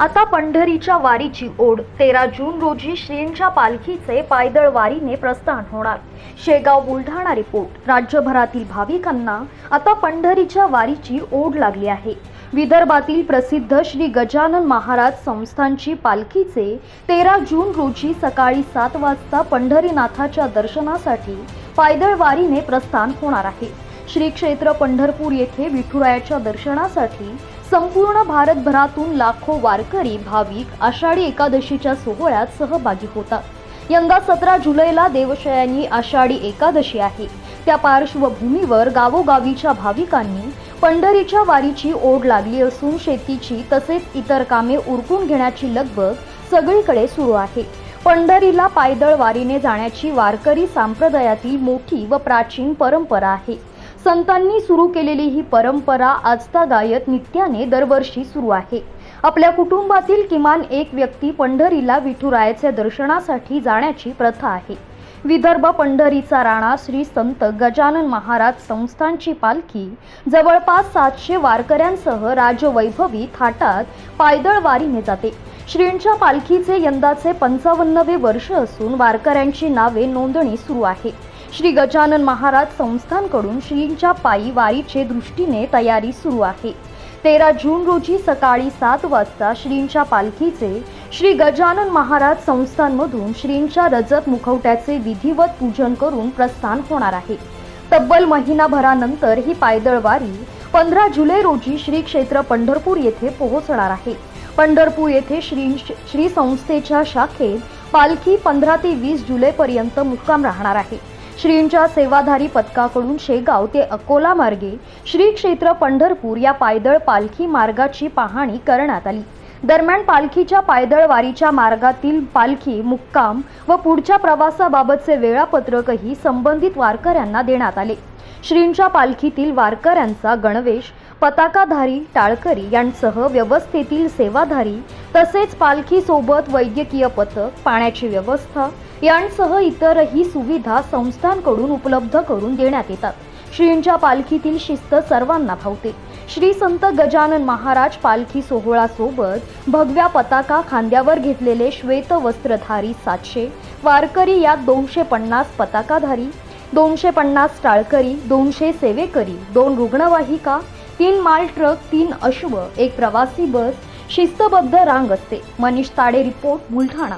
आता पंढरीच्या वारीची ओढ. तेरा जून रोजी श्रींच्या पालखीचे पायदळ वारीने प्रस्थान होणार. शेगाव बुलढाणा रिपोर्ट. राज्यभरातील भाविकांना आता पंढरीच्या वारीची ओढ लागली आहे. विदर्भातील प्रसिद्ध श्री गजानन महाराज संस्थांची पालखीचे तेरा जून रोजी सकाळी सात वाजता पंढरीनाथाच्या दर्शनासाठी पायदळ वारीने प्रस्थान होणार आहे. श्री क्षेत्र पंढरपूर येथे विठुरायाच्या दर्शनासाठी संपूर्ण भारतभरातून लाखो वारकरी भाविक आषाढी एकादशीच्या सोहळ्यात सहभागी होतात. यंदा सतरा जुलैला देवशयानी आषाढी एकादशी आहे. त्या पार्श्वभूमीवर गावोगावीच्या भाविकांनी पंढरीच्या वारीची ओढ लागली असून शेतीची तसेच इतर कामे उरकून घेण्याची लगबग सगळीकडे सुरू आहे. पंढरीला पायदळ वारीने जाण्याची वारकरी संप्रदायातील मोठी व प्राचीन परंपरा आहे. संतांनी सुरू केलेली ही परंपरा आजता गायत नित्याने दरवर्षी सुरू आहे. आपल्या कुटुंबातील किमान एक व्यक्ती पंढरीला विठुरायाच्या दर्शनासाठी जाण्याची प्रथा आहे. विदर्भ पंढरीचा राणा श्री संत गजानन महाराज संस्थांची पालखी जवळपास सातशे वारकऱ्यांसह राजवैभवी थाटात पायदळ वारीने जाते. श्रींच्या पालखीचे यंदाचे पंचावन्नवे वर्ष असून वारकऱ्यांची नावे नोंदणी सुरू आहे. श्री गजानन महाराज संस्थानकडून श्रींच्या पायी वारीचे दृष्टीने तयारी सुरू आहे. तेरा जून रोजी सकाळी सात वाजता श्रींच्या पालखीचे श्री गजानन महाराज संस्थानमधून श्रींच्या रजत मुखवट्याचे विधिवत पूजन करून प्रस्थान होणार आहे. तब्बल महिनाभरानंतर ही पायदळ वारी पंधरा जुलै रोजी श्री क्षेत्र पंढरपूर येथे पोहोचणार आहे. पंढरपूर येथे श्री श्री संस्थेच्या शाखेत पालखी पंधरा ते वीस जुलैपर्यंत मुक्काम राहणार आहे. श्रींच्या सेवाधारी पथकाकडून शेगाव ते अकोला मार्गे श्री क्षेत्र पंढरपूर या पायदळ पालखी मार्गाची पाहणी करण्यात आली. दरम्यान पालखीच्या पायदळ वारीच्या मार्गातील पालखी मुक्काम व पुढच्या प्रवासाबाबतचे वेळापत्रकही संबंधित वारकऱ्यांना देण्यात आले. श्रींच्या पालखीतील वारकऱ्यांचा गणवेश पताकाधारी टाळकरी यांसह व्यवस्थेतील सेवाधारी तसेच पालखीसोबत वैद्यकीय पथक पाण्याची व्यवस्था यांसह इतरही सुविधा संस्थांकडून उपलब्ध करून देण्यात येतात. श्रींच्या पालखीतील शिस्त सर्वांना भावते. श्री संत गजानन महाराज पालखी सोहळासोबत भगव्या पताका खांद्यावर घेतलेले श्वेत वस्त्रधारी सातशे वारकरी यात दोनशे पन्नास पताकाधारी दोनशे पन्नास टाळकरी दोनशे सेवेकरी दोन रुग्णवाहिका तीन माल ट्रक तीन अश्व एक प्रवासी बस शिस्तबद्ध रांग असते. मनीष ताडे रिपोर्ट बुलढाणा.